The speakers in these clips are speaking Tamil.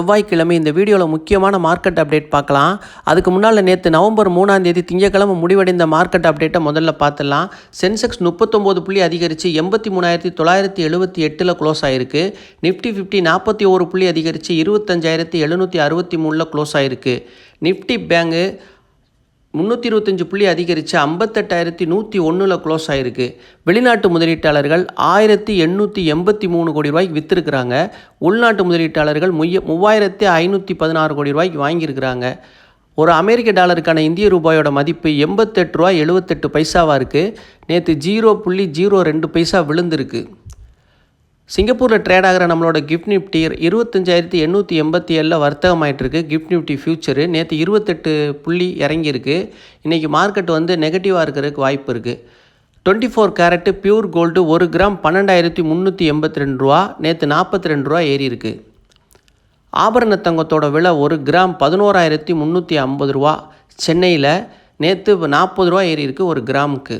செவ்வாய்க்கிழமை இந்த வீடியோவில் முக்கியமான மார்க்கெட் அப்டேட் பார்க்கலாம். அதுக்கு முன்னால் நேற்று நவம்பர் மூணாம் தேதி திங்கக்கிழமை முடிவடைந்த மார்க்கெட் அப்டேட்டை முதல்ல பார்த்துடலாம். சென்செக்ஸ் முப்பத்தொம்போது புள்ளி அதிகரித்து எண்பத்தி மூணாயிரத்தி தொள்ளாயிரத்தி எழுபத்தி எட்டில் க்ளோஸ் ஆயிருக்கு. நிஃப்டி ஃபிஃப்டி நாற்பத்தி ஒரு புள்ளி அதிகரித்து இருபத்தஞ்சாயிரத்தி எழுநூற்றி அறுபத்தி மூணில் க்ளோஸ் ஆயிருக்கு. நிஃப்டி பேங்கு முந்நூற்றி இருபத்தஞ்சு புள்ளி அதிகரித்து ஐம்பத்தெட்டாயிரத்தி நூற்றி ஒன்றில் க்ளோஸ் ஆகிருக்கு வெளிநாட்டு முதலீட்டாளர்கள் ஆயிரத்தி எண்ணூற்றி எண்பத்தி மூணு கோடி ரூபாய்க்கு விற்றுருக்குறாங்க உள்நாட்டு முதலீட்டாளர்கள் முய்ய மூவாயிரத்தி ஐநூற்றி பதினாறு கோடி ரூபாய்க்கு வாங்கியிருக்கிறாங்க. ஒரு அமெரிக்க டாலருக்கான இந்திய ரூபாயோட மதிப்பு எண்பத்தெட்டு ரூபா எழுபத்தெட்டு பைசாவாக இருக்குது நேற்று ஜீரோ புள்ளி ஜீரோ ரெண்டு பைசா விழுந்திருக்கு. சிங்கப்பூரில் ட்ரேட் ஆகிற நம்மளோட கிஃப்ட் நிஃப்டி இருபத்தஞ்சாயிரத்தி எண்ணூற்றி எண்பத்தி ஏழில் வர்த்தகமாயிட்டிருக்கு. கிஃப்ட் நிஃப்டி ஃபியூச்சரு நேற்று இருபத்தெட்டு புள்ளி இறங்கியிருக்கு. இன்றைக்கி மார்க்கெட் வந்து நெகட்டிவாக இருக்கிறதுக்கு வாய்ப்பு இருக்குது twenty four carat pure gold ஒரு கிராம் பன்னெண்டாயிரத்தி முந்நூற்றி எண்பத்தி ரெண்டு ரூபா. நேற்று நாற்பத்தி ரெண்டு ரூபா ஏறி இருக்கு ஆபரண தங்கத்தோட விலை ஒரு கிராம் பதினோராயிரத்தி முந்நூற்றி ஐம்பது ரூபா. சென்னையில் நேற்று நாற்பது ரூபா ஏறி இருக்குது ஒரு கிராமுக்கு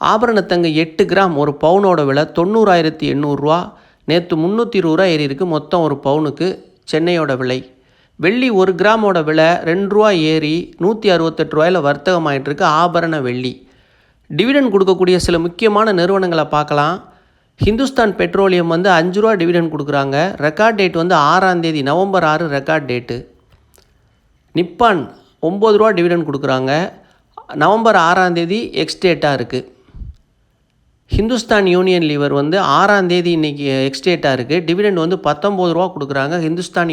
ஆபரணத்தங்க எட்டு கிராம் ஒரு பவுனோட விலை தொண்ணூறாயிரத்தி எண்ணூறுரூவா நேற்று முந்நூற்றி இருபது ரூபா ஏறிருக்கு மொத்தம் ஒரு பவுனுக்கு சென்னையோட விலை. வெள்ளி ஒரு கிராமோட விலை ரெண்டு ரூபா ஏறி நூற்றி அறுபத்தெட்டு ரூபாயில் வர்த்தகமாயிட்டிருக்கு ஆபரண வெள்ளி. டிவிடன் கொடுக்கக்கூடிய சில முக்கியமான நிறுவனங்களை பார்க்கலாம். ஹிந்துஸ்தான் பெட்ரோலியம் வந்து அஞ்சு ரூபா டிவிடன் கொடுக்குறாங்க. ரெக்கார்ட் டேட் வந்து ஆறாம் தேதி நவம்பர் ஆறு ரெக்கார்ட் டேட்டு. நிப்பான் ஒம்பது ரூபா டிவிடன் கொடுக்குறாங்க. நவம்பர் ஆறாம் தேதி எக்ஸ்டேட்டாக இருக்குது ஹிந்துஸ்தான் யூனியன் லீவர் வந்து ஆறாம் தேதி இன்றைக்கி எக்ஸ்டேட்டாக இருக்குது டிவிடெண்ட் வந்து பத்தொம்பது ரூபா கொடுக்குறாங்க. ஹிந்துஸ்தான்